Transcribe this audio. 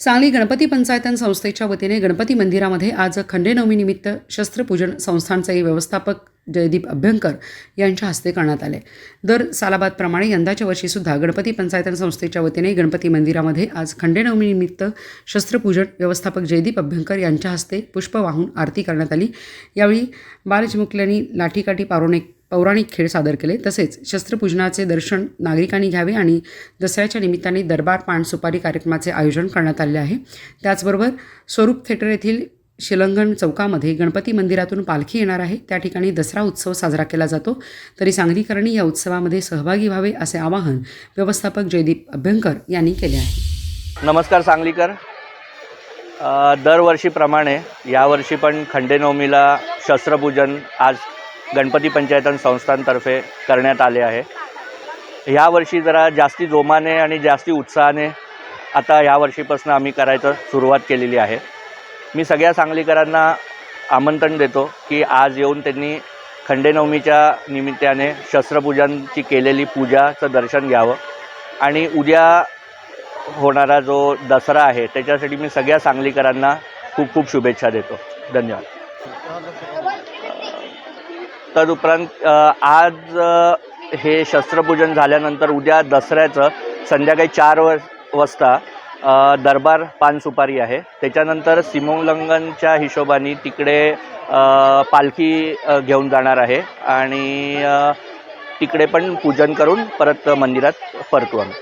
सांगली गणपती पंचायतन संस्थेच्या वतीने गणपती मंदिरामध्ये आज खंडेनवमीनिमित्त शस्त्रपूजन संस्थांचे व्यवस्थापक जयदीप अभ्यंकर यांच्या हस्ते करण्यात आले. दर सालाबादप्रमाणे यंदाच्या वर्षीसुद्धा गणपती पंचायतन संस्थेच्या वतीने गणपती मंदिरामध्ये आज खंडेनवमीनिमित्त शस्त्रपूजन व्यवस्थापक जयदीप अभ्यंकर यांच्या हस्ते पुष्प वाहून आरती करण्यात आली. यावेळी बालचिमुकल्यांनी लाठीकाठी पारोणे पौराणिक खेळ सादर केले. तसेच शस्त्रपूजनाचे दर्शन नागरिकांनी घ्यावे आणि दसऱ्याच्या निमित्ताने दरबार पान सुपारी कार्यक्रमाचे आयोजन करण्यात आले आहे. त्याचबरोबर स्वरूप थिएटर येथील शिलंगण चौकामध्ये गणपती मंदिरातून पालखी येणार आहे. त्या ठिकाणी दसरा उत्सव साजरा केला जातो. तरी सांगलीकरांनी या उत्सवामध्ये सहभागी व्हावे असे आवाहन व्यवस्थापक जयदीप अभ्यंकर यांनी केले आहे. नमस्कार सांगलीकर. दरवर्षीप्रमाणे यावर्षी पण खंडेनवमीला शस्त्रपूजन आज गणपती पंचायतन संस्थांतर्फे करण्यात आले आहे. ह्यावर्षी जरा जास्ती जोमाने आणि जास्ती उत्साहाने आता यावर्षीपासून आम्ही करायचं सुरुवात केलेली आहे. मी सगळ्या सांगलीकरांना आमंत्रण देतो की आज येऊन त्यांनी खंडेनवमीच्या निमित्ताने शस्त्रपूजनची केलेली पूजाचं दर्शन घ्यावं. आणि उद्या होणारा जो दसरा आहे त्याच्यासाठी मी सगळ्या सांगलीकरांना खूप खूप शुभेच्छा देतो. धन्यवाद. तदुपरांत आज हे शस्त्रपूजन झाल्यानंतर उद्या दसऱ्याचं संध्याकाळी चार व वाजता दरबार पान सुपारी आहे. त्याच्यानंतर सीमोल्लंघनच्या हिशोबाने तिकडे पालखी घेऊन जाणार आहे आणि तिकडे पण पूजन करून परत मंदिरात परतू आम्ही.